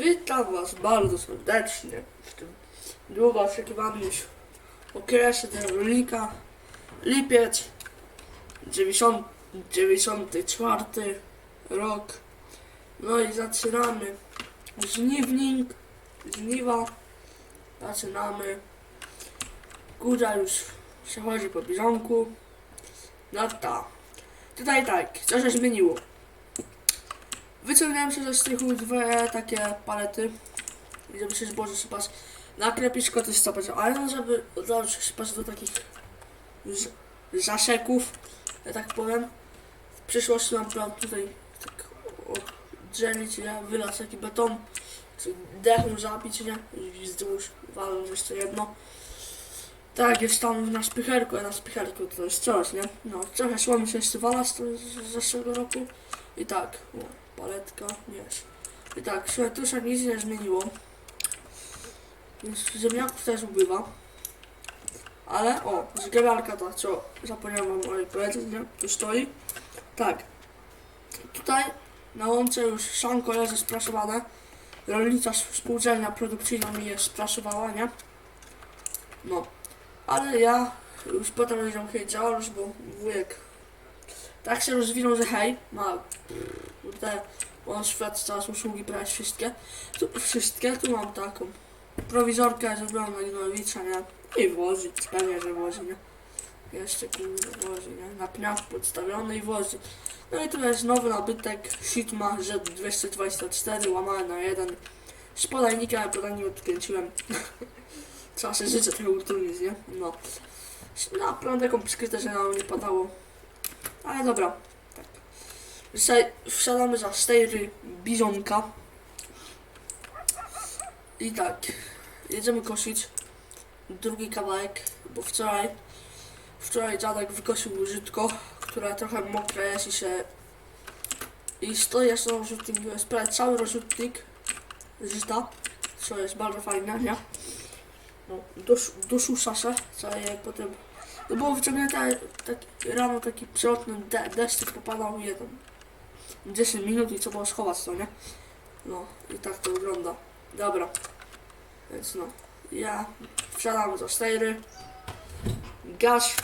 Witam Was bardzo serdecznie w tym długo oczekiwanym już okresie tego rolnika. Lipiec 90, 94 rok. No i zaczynamy żniwnik, żniwa. Zaczynamy. Góra już przechodzi po bieżonku. No ta. Tutaj tak, co się zmieniło? Wyciągnąłem się ze strychu dwie takie palety. I żeby się zboże sypać. Naklepić koty stopać, ale no żeby razu się sypać do takich z- zaszeków, ja tak powiem. W przyszłości mam plan tutaj tak oddzielić, nie? Wylać taki beton, dechą zabić, nie? I wzdłuż waląc jeszcze jedno. Tak, jest tam na spycherku, a na spycherku to jest coś, nie? No, trochę szło mi się jeszcze wala z, z zeszłego roku. I tak, o, paletka, nie. I tak, się nic nie zmieniło. Więc ziemniaków też ubywa. Ale, o, zgrabiarka ta, co zapomniałem wam powiedzieć, nie? Tu stoi. Tak. Tutaj na łące już szanko leży spraszowane. Rolnicza spółdzielnia produkcyjna mi je spraszowała, nie? No. Ale ja już potem będę musiał działalność, bo wujek tak się rozwinął, że hej, ma kurde, on świadczy teraz usługi prawie wszystkie. Tu wszystkie, tu mam taką prowizorkę zrobioną na nie? I wozi, pewnie, że wozi, nie? Jeszcze kurde wozi, nie? Na pniach podstawiony i wozi. No i tu jest nowy nabytek Shitma Z224 łamane na 1 z podajnika, podajnik odkręciłem. Trzeba się życzę tego utrudnić, nie? No. Naprawdę taką skrytę, że nam nie padało. Ale dobra. Wsiadamy za stejry bizonka. I tak. Jedziemy kosić drugi kawałek, bo wczoraj wczoraj dziadek wykosił żytko, które trochę mokre jest i się i stoi jeszcze rozrzutnik, jest prawie cały rozrzutnik żyta, co jest bardzo fajne, nie? No, dusz, duszusza się, co je potem no było wyciągnięte tak, rano taki przelotny de deszczyk popadał jeden 10 minut i trzeba było schować to, nie? No i tak to wygląda. Dobra. Więc no. Ja wsiadam za stejry. Gaz.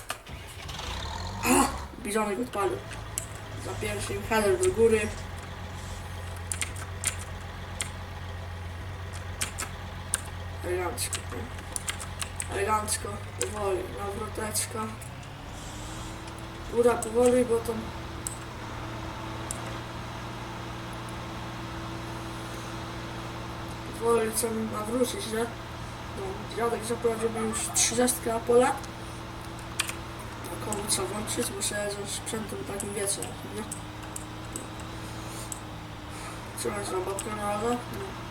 Ah, Bizonek odpalił. Za pierwszym header do góry. Elegancko. Elegancko, powoli, nawroteczka. Góra powoli, bo tam mi nawrócić, nie? No, dziadek zaprowadził już 30 na pole. Taką co włączyć, muszę ze sprzętem takim wiecie, nie? Trzeba na razie. No,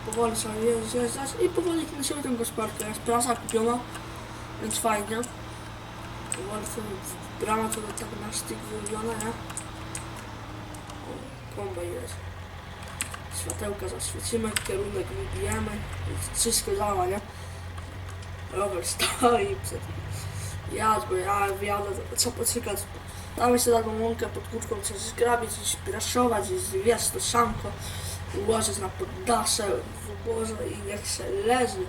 powoli sobie zjeżdżać i powoli kręcimy tę gospodarkę. Jest prasa kupiona, więc fajnie. Powoli to brama to tak na styk wyrobiona, nie? O, jest. Światełka zaświecimy, kierunek wybijemy i wszystko działa, nie? Rower stoi przed jadł, bo ja wjadę, co pocykać. Tam jeszcze taką łąkę pod kurtką coś zgrabić, coś spraszować, i wiesz, to szamko ułożyć na poddasze, w oborze i niech się leży.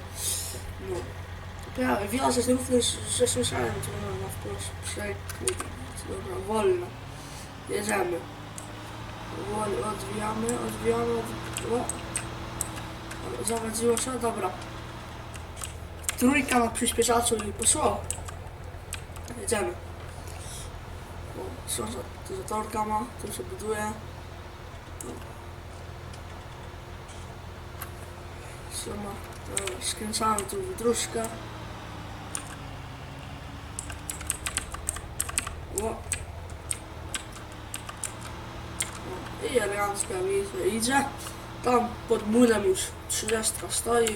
No. Prawie, wiele się również, że słyszałem, to no, na wprost przekrój. Dobra, wolno. Jedziemy. Powoli odwijamy, odwijamy, odwijamy. O, zawadziło się, dobra. Trójka na przyspieszaczu i poszło. Jedziemy. O, są za- tu zatorka ma, tu się buduje. O. Co ma? Dobra, skręcamy tu wydruszkę. O. I elegancka widzę, idzie. Tam pod młynem już 30 stoi.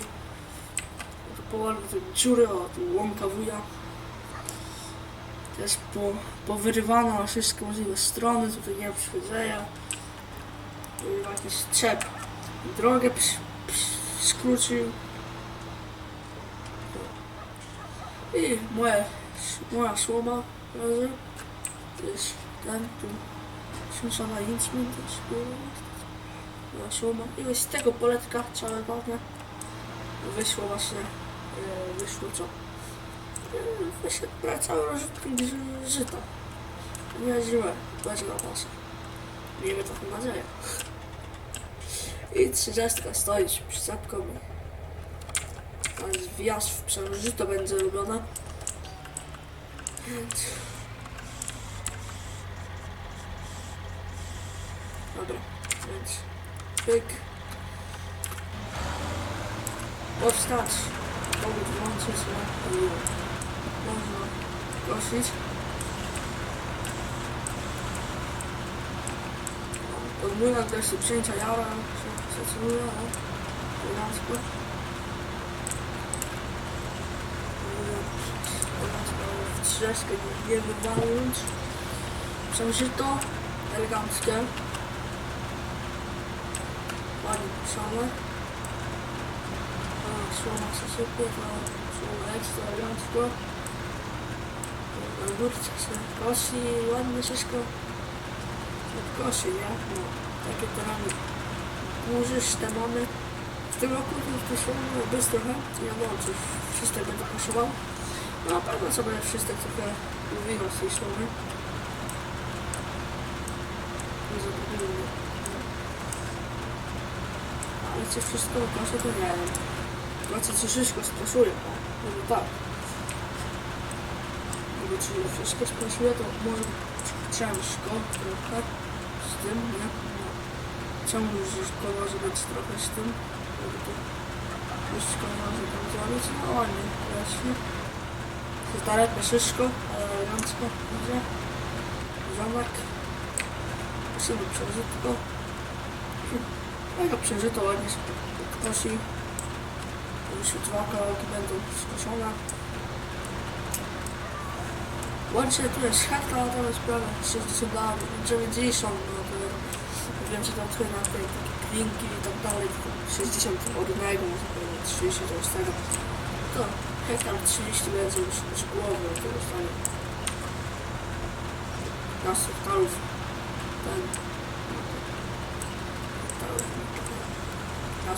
Tu powoli tu dziury, o tu łąka wuja. Jest po, powyrywana na wszystkie możliwe strony, tutaj nie przychodzenia. Jakiś strzep. Drogę przy, przy, skrócił. I moje, moja słoma. To jest ten tu. Śmieszana incment też było. Wyszło ma. I z tego poletka całego nie? wyszło właśnie, e, wyszło co? E, Wyszedł cały rozrzutnik ży- żyta. Nie źle, będzie na pasę. Miejmy taką nadzieję. I 30 stoi z przyczepką. Jest wjazd w przeżyto będzie robione. Więc... Dobra, więc pyk. Powstać. Powód włączyć się. i Można prosić. Podmój agresji przyjęcia jara się ale elegancko. Trzeszkę nie wywaląć. Przemyślito, eleganckie. Pisane. A, słoma się sypie, słoma ekstra elegancko. Na górce się kosi, ładnie wszystko kosi, nie? No, takie tereny górzyste mamy. W tym roku to są bez trochę, nie wiem, czy wszystek będę kosztował. No na pewno sobie wszystek trochę mówiło z tej słowy. Nie zapomnijmy. No. Czy wszystko koszę, to nie wiem. Znaczy, czy wszystko sprasuje, no. Może tak. Bo czy wszystko sprasuje, to może ciężko trochę z tym, nie? No. Ciężko może być trochę z tym, to wszystko może tam zrobić. No ładnie, właśnie. Na szyszko, elegancko, widzę. Zamek. Musimy przeżytko. Mega przeżyto, ładnie się kosi. Już dwa kawałki będą skoszone. Łącznie tu jest hektar, tam jest prawie 60 lat, 90, no to wiem, że tam trochę na tej klinki i tak dalej, to 60 odnego, może powiedzieć 30 to jest tego. To hektar 30 będzie już z głowy, to dostanie. Nas hektarów, ten, hektarów,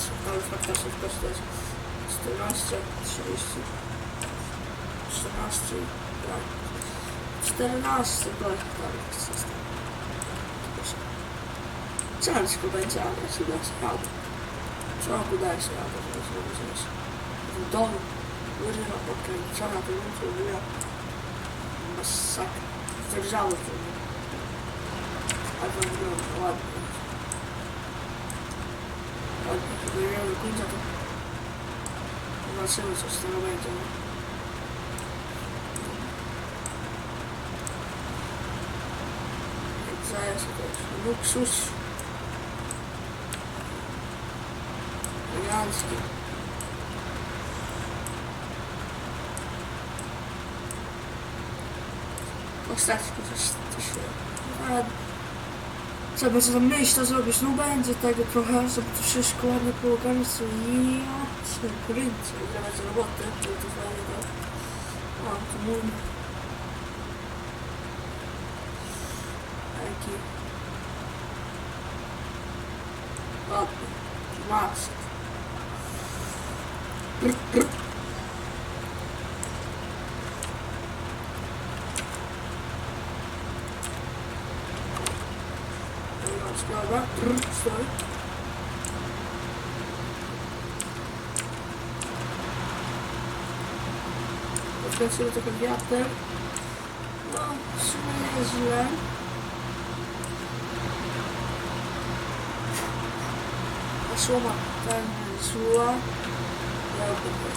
hektarów, hektar szybko to jest 14, 30, 14, tak. 14 do hektarów system. Ciężko będzie, ale ja się da się radę. Co roku daje się radę, żeby zrobić coś. W domu, łyżewa podkręcona, to to była masakra. Zerżało to. Ale to wygląda ładnie. Ładnie, kiedy nie do końca to zobaczymy co z tego będzie. nie? Zaraz jakiś luksus. Elegancki. Ostatnio coś, coś ale co będzie tam myśl to zrobić? No będzie tego trochę, żeby to wszystko ładnie poogarnić co ja cię kręcę, zdawać roboty, to to fajnie to. O, to mój Taki. Ładny. Max. Brr, brr. Dobra, brr, stoi. Odkręcimy trochę wiatr. No, w sumie nie jest źle. słoma ten zła. Ja będę.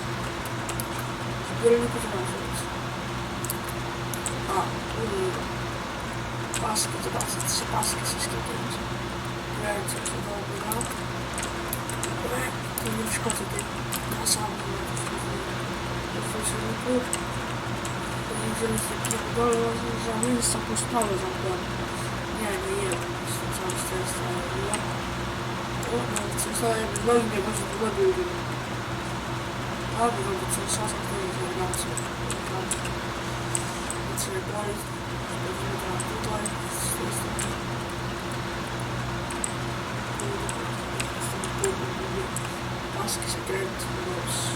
Zbiorniku to mam zrobić. A, uuu. Paski, to paski, trzy paski wszystkie pięć. Ręce to dobra. Dobra, to nie szkodzę tej na samym w filmiku. Będziemy sobie pierdolę, że miejsca po sprawy zamknąłem. Nie, nie jem. Cały czas to jest, o, no, co teraz tutaj. Z tej strony. Paski się kręci, no dobrze.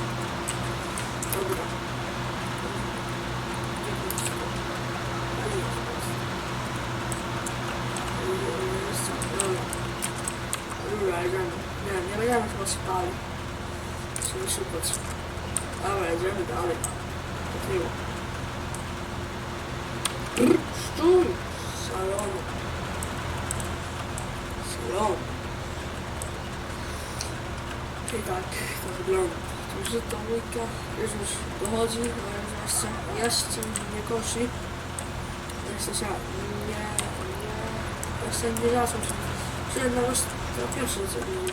Dobra. Dobra, jedziemy. Nie, nie będziemy chyba spali. Musimy Salonu. Salon. I tak to wygląda. Także ta łyka już już dochodzi, ale jeszcze, jeszcze nie kosi. Jeszcze się nie, nie, jeszcze nie zaczął się. Czyli na was to pierwszy co nie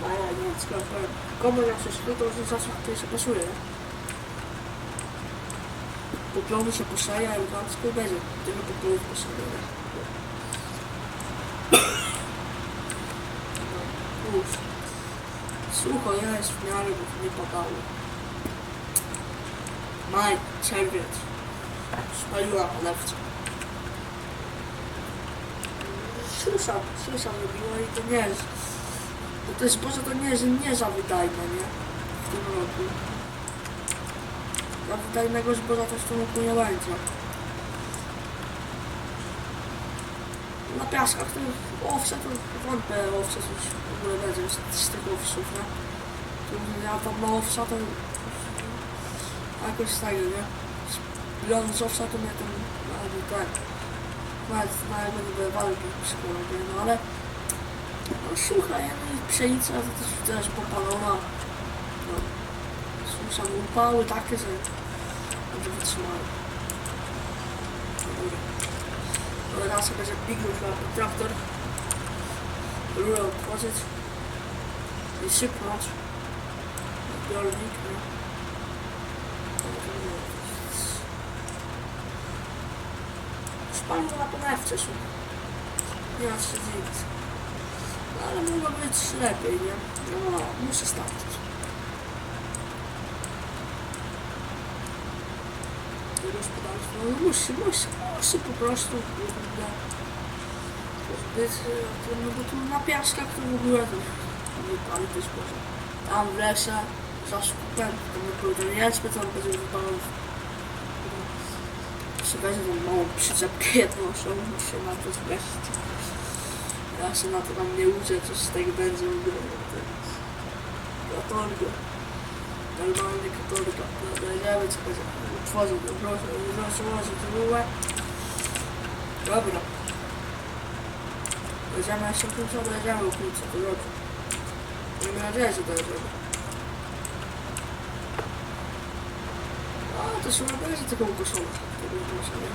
No ja nie skoro. Komu jak się szkło, to już zawsze tutaj się pasuje. Nie? Poplony się po szaja, elegancko będzie. Tylko poplony po szaja. nie? No, Uff. Sucho jest w miarę, bo nie padało. Maj, czerwiec. Spaliła polewce. Szusza, szusza robiła i to nie jest. Bo to jest Boże, to nie jest nie za wydajne, nie? W tym roku. Wydajnego zboża też w tym roku nie będzie. Na piaskach to owce to wątpię owce coś w ogóle będzie z, tych owców, nie? To ja tam na owca to jakoś tak, nie? Biorąc z owca to mnie tam nawet tak nawet nawet będę walki psychologię, no ale no słuchaj, no i pszenica to też, też popalona. No, słyszałem upały takie, że będzie wytrzymały. No dobra. No raz będzie biegł chyba traktor, rurę otworzyć i sypnąć na zbiornik, no. No, to nie jest. Spalił na ponadce są. Nie ma się dziwić. No, ale mogło być lepiej, nie? No, muszę starczyć. No musi, musi, musi po prostu, kurde, być, e, no bo tu na piaskach to w ogóle to nie pali też może. Tam w lesie, za skupem, to nie pójdę, nie spytam, będzie wypalał się weźmie tą małą przyczepkę jednoszą, muszę na to zmieścić. Ja się na to tam nie uczę, coś z tego będzie to jest Katorga. Normalnie katorga. Dobra, jedziemy, co będzie. Utworzył to, proszę, proszę, proszę, to było. Dobra. Jedziemy jeszcze krótko, dojedziemy krótko, to dobrze. Miejmy nadzieję, że dojedziemy. A, to się nie będzie tylko ukoszone. Tego nie muszę, nie?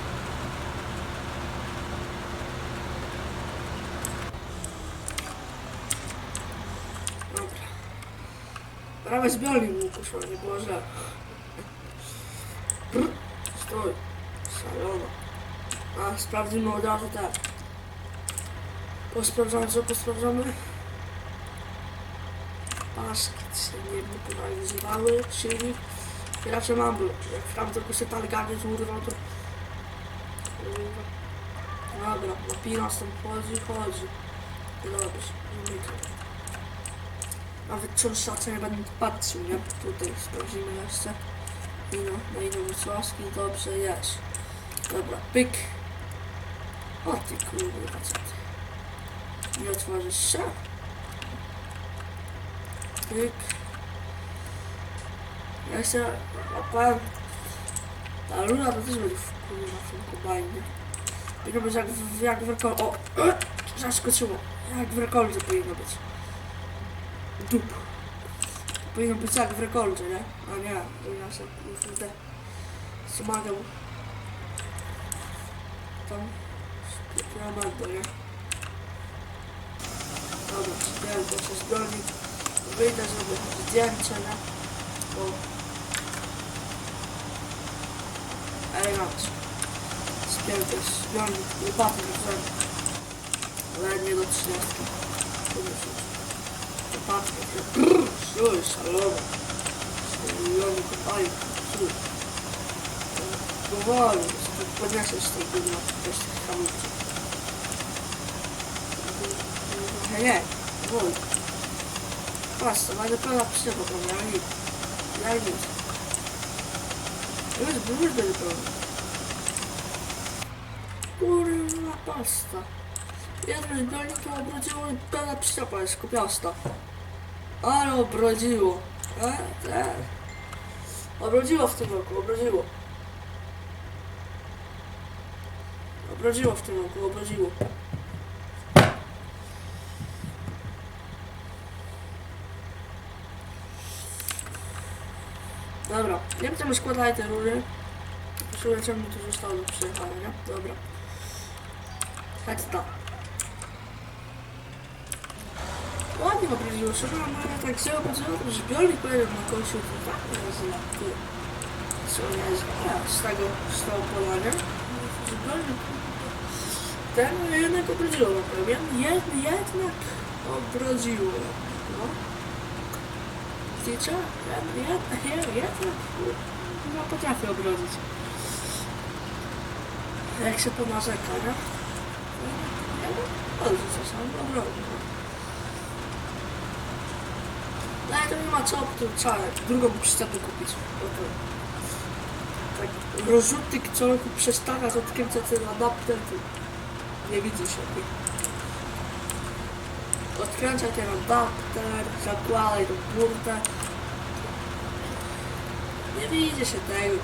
Dobra. Prawie zbiornik był ukoszony, nie było źle. Brr, Stój. Szalona. A, sprawdzimy od razu tak. Posprawdzamy, co posprawdzamy? Paski się nie wypolarizowały, silnik. I raczej mam było. Jak w tamtym się targany zurwał, to... Dobra, napiras tam chodzi, chodzi. I dobrze, zamykam. Nawet cząstce nie będę patrzył, nie? Tutaj sprawdzimy jeszcze. Ino, na inną wysłaski, dobrze jest. Dobra, pyk. O ty kurde, facet. Nie otworzysz się? Pyk. Ja jeszcze opowiem. Ta rura to też będzie wpływa w tym kombajnie. Powinno być jak w, jak w rekoldzie. O! Zaskoczyło. Jak w rekoldzie powinno być. Dup. Powinno być jak w rekoldzie, nie? A nie, powinno się kurde smagał. Tam bardzo, nie? Dobra, przybiorę to się zbiornik. Wyjdę, zrobię zdjęcie, nie? Bo... Elegancko. To jest zbiornik łopaty na brzegu. Ale nie do 30. Pomyśleć. Łopaty. Już, szalone. Miliony kopali. Powoli. Podniesiesz z tej górna. Też hamulce. Nie, nie. Oj. Patrz, to będzie pełna przyczepa po mnie, ale nic. Ja nic. Już, już będzie pełna. Kurwa pasta. Jedno zbiornika obrodziło i pełna przyczepa jest kupiasta. Ale obrodziło. E, e. Obrodziło w tym roku, obrodziło. Obrodziło w tym roku, obrodziło. Dobra, nie będziemy składać te rury. Posłuchaj, czemu tu zostało do przyjechania, nie? Dobra. Tak, tak. Ładnie obrodziło, szukam, ale tak się obrodziło, to zbiornik pojedzie na końcu, jest, ty. Co jest, z tego, z tego pola, nie? Zbiornik, ten jednak obrodziło, no powiem, jed, jednak obrodziło, no. Wiecie, ja, ja, ja, ja, no potrafię obrodzić. Jak się ponarzeka, nie? Ja czasami obrodzi. no. No ale to nie ma co, to trzeba drugą przyczepę kupić. Bo to, tak, rozrzutnik co roku przestawia, odkręca ten adapter, to nie widzę się. Odkręcaj ten adapter, zakładaj tą burtę. Nie widzi się tego.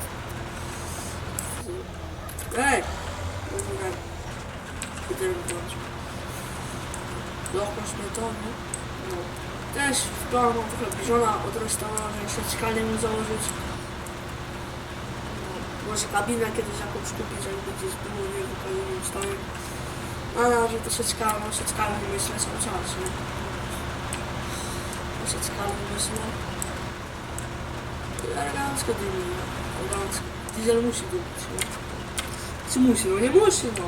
Ej! Mówię, idę włączyć. Lochmasz metody. No. Też w planu mam trochę bliżona od restauracji, jeszcze skalę mu założyć. No, może kabinę kiedyś jakąś kupić, jakby gdzieś było, nie wiem, w kolejnym stanie. No, ale że troszeczkę, no, troszeczkę myślę cały czas, nie? Troszeczkę myślę. Elegancko dymi, no. Elegancko. Diesel musi dymić, nie? Czy musi? No nie musi, no.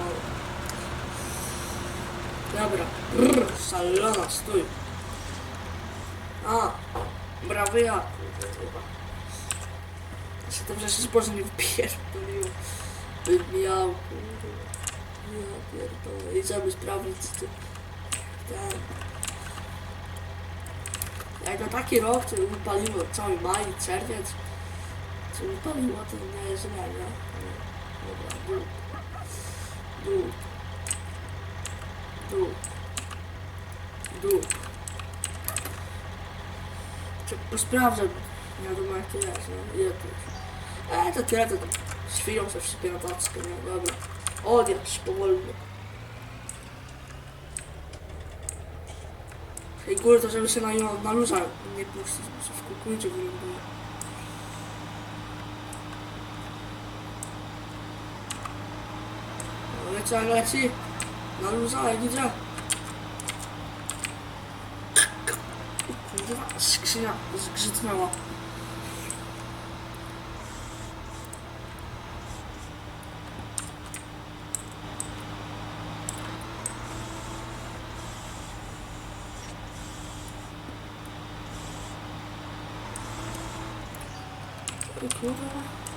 Dobra. Brr, salona, stój. A, brawy ja. Się dobrze, że zboże nie wypierdoliło. Wybijał, kurde. Ja pierdolę. Idziemy sprawdzić, czy ten... Jak to taki rok, co wypaliło cały maj, czerwiec, co wypaliło, to nie jest źle, nie? Dobra, dół. Dół. Dół. Dół. Czy sprawdzę, nie wiadomo jak to jest, no, ile to jest. E, to tyle, to tam świją sobie wszystkie na tackę, nie? Dobra. Odjazd powolny. I góry to żeby się na, na luza nie puścić, bo się w kukurydzie wyląduje. No, Leci leci. Na luza jak idzie. Skrzynia zgrzytnęła. Kurwa.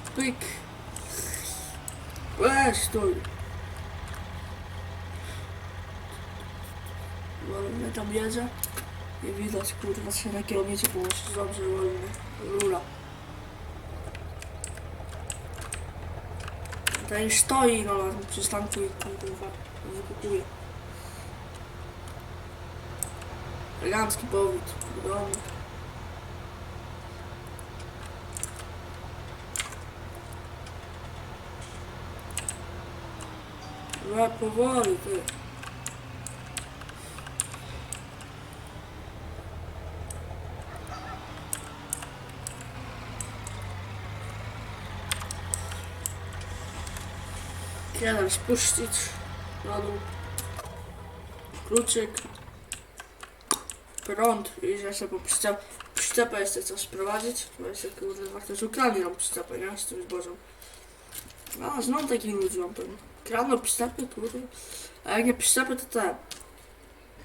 Pyk. Weź stój. Wolny tam jedzie. Nie widać, kurwa, się na kierownicy było dobrze wolny. Rura. Tutaj stoi no, na przystanku i kurwa, wykupuje. Elegancki powód. do No powoli, ty. Jeden spuścić na dół. Kluczyk. Prąd i że sobie po przyczep, przyczepę jeszcze coś sprowadzić. Bo jeszcze kurde, dwa ktoś ukradnie nam przyczepę, nie? Z tym zbożem. A, znam takich ludzi, mam pewnie. Kradną przyczepy, kurde. A jak nie przyczepy, to te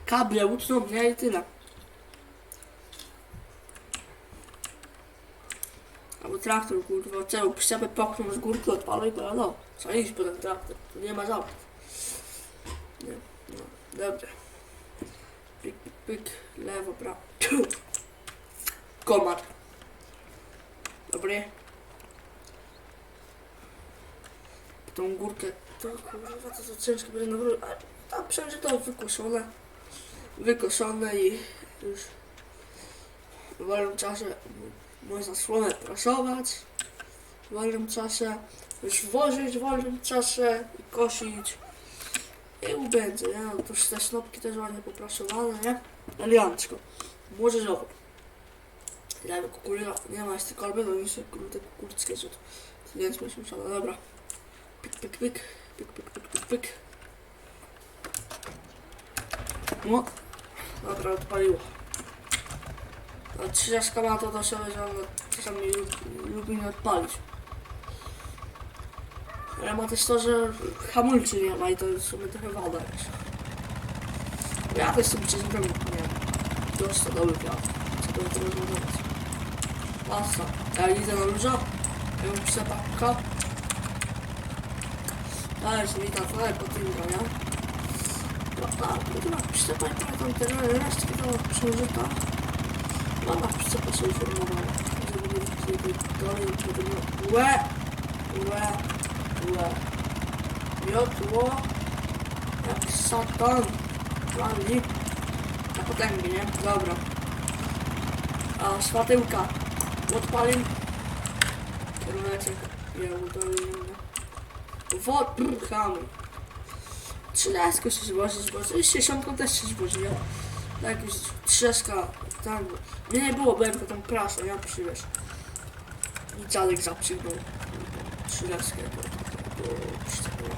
kable utną, nie? I tyle. Albo traktor, kurwa, czemu przyczepę popchnął z górki, odpalę i powiem, no, trzeba iść po ten traktor, tu nie ma żałki. Nie, no, dobra. Pyk, pyk, pyk, lewo, prawo. Komar. Dobry. Po tą górkę, to kurwa, to, to ciężko będzie nawrócić, ale tam wszędzie to wykoszone. Wykoszone i już w wolnym czasie można słomę prasować w wolnym czasie, już wozić w wolnym czasie i kosić i będzie, nie? No, to już te snopki też ładnie poprasowane, nie? Elegancko, młodzieżowo. Dajmy kukurydza, nie ma jeszcze kolby, no już kurde kukurydzkie. Więc myśmy musieli, dobra. Pik, pik, pik, pik, pik, pik, pik, pik. No, dobra, odpaliło. A trzydziestka ma to do siebie, że on czasami lub- lubi nie odpalić. Ale ma też to, że hamulczy nie ma i to w sumie trochę wada jest. Ja też sobie przez drogę nie wiem. Dosta dobry wiatr. Co to jest rozmawiać? Pasta. Ja idę na luża. Ja mam przepaka. Ale się wita trochę po tym nie? No tak, kurwa, przyczepa i tam te resztki to przeżyta. Mama przyczepa się uformowała. Żeby nie żeby dalej, żeby nie... Łe! Łe! Łe! Miotło! Jak satan! Wali! Na potęgi, nie? Dobra. A światełka. Odpalił. Kieruneczek. Nie, udolny. Wod... Chamy. Trzynaestko się zwozi, zwozi. I sześćdziesiątką też się nie? Tak, już trzeska, tam. Mnie nie było, byłem tylko tam prasą, ja przywieź. I dziadek zaprzygnął. Trzynaestkę, bo... bo przyczepiła.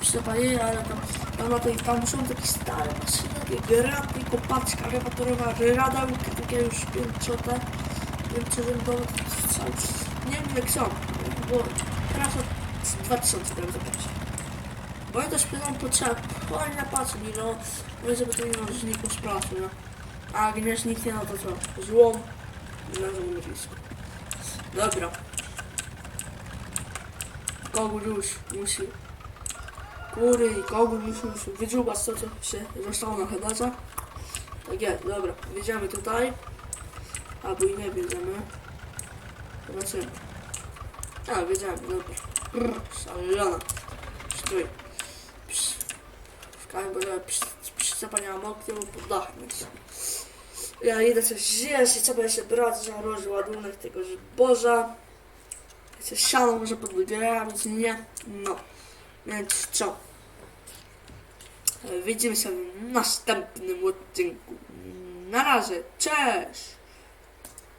Przyczepa jej, ale tam, tam na tej, tam są takie stare maszyny, takie graty, kopaczka repatorowa, radełki, takie już pięciote, pięciorzędowe, nie wiem jak są, bo prasa z 2000 tam zapłaci. Bo ja też pytam potrzeb, oni napatrzą mi, no, mówię, żeby to nie ma zniku z pracy, no. A jak nie zniknie, no to co? Złom na złomowisku. Dobra. Kogut już musi kury i kogut już musi wydżubać to, co się zostało na hedaca. Tak jest, dobra, wjedziemy tutaj. Albo i nie wjedziemy. Zobaczymy. A, wjedziemy, dobra. Brr, szalona. Psz. W każdym razie ma mokry, pod dachem. Ja idę coś zjeść i trzeba jeszcze brać za rozładunek tego zboża. Jeszcze siano może podbierać, nie? No. Więc co? Widzimy się w następnym odcinku. Na razie, cześć!